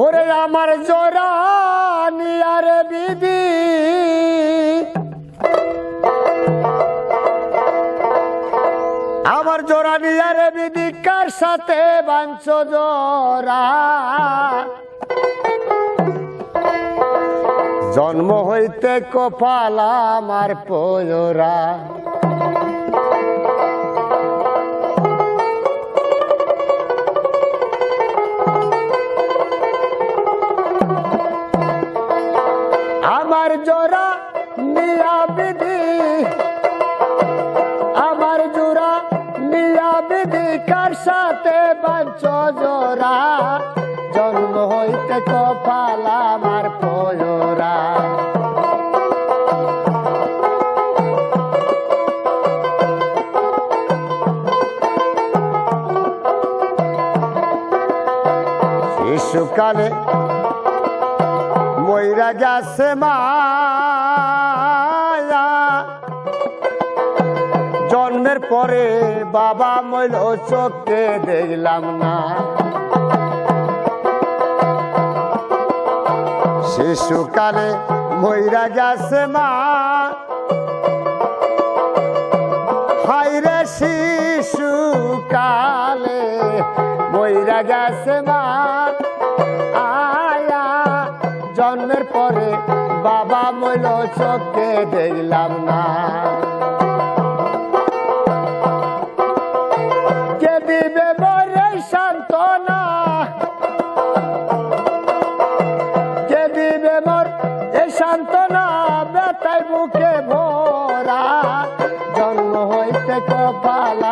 ওরে আমার জোরা নিয়ারে বিধি আমার জোড়া নিয়ারে বিধি কার সাথে বাঞ্চ জোড়া? জন্ম হইতে কপাল আমার পয়োরা। আমার জোড়া নিয়া বিধি আমার জোড়া নিয়া বিধি কার সাথে বাঞ্চ জোড়া? জন্ম হইতে কপাল আমার পয়োরা। শিশুকালে ময়রা গেছে মায়া। জন্মের পরে বাবা মইল চোখে দেখলাম না। শিশুকালে ময়রা গেছে মা। হাইরে শিশুকালে ময়রা গেছে মা। আয়া জন্মের পরে বাবা মইল চোখে দেখলাম না। সান্ত্বনা? এই সান্ত্বনা? বুকে ভরা। জন্ম হইতে কপাল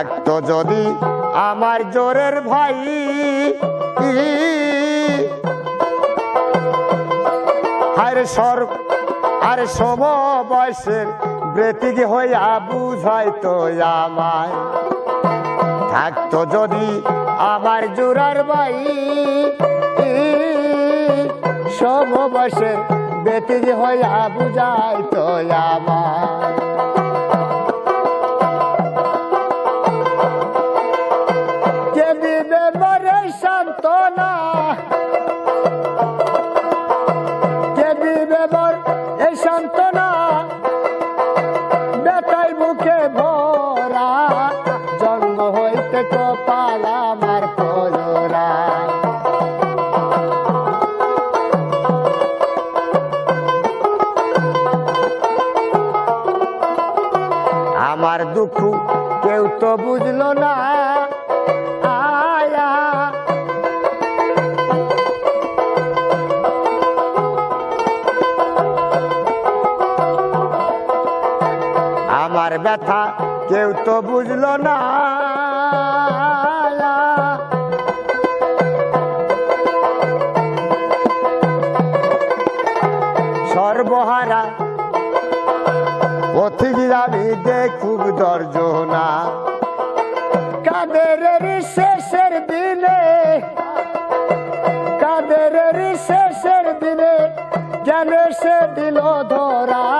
থাকতো যদি আমার জোরের ভাই আরে সর আরে সম বয়সের ব্রেতিক হইয়া বুঝাইতো আমায়। থাকতো যদি আমার জোরার ভাই সম বয়সের বেতিক হইয়া বুঝাইতো আমায়। দিবে মরে সান্ত্বনা। কে দিবে মর এই সান্ত্বনা? বেটাই মুখে ভরা, জন্ম হইতে কপাল আমার পজরা আমার দুঃখ কেউ তো বুঝলো না। আমার ব্যথা, কেউ তো বুঝলো না। সর্বহারা পথিক আমি দেখুক দর্জনা। কাদের শেষের দিনে, কাদের শেষের দিনে জ্ঞানে সে দিল ধরা?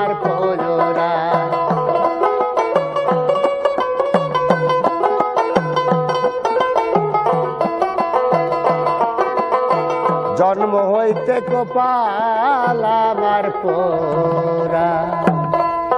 জন্ম হইতে কপাল আমার পোরা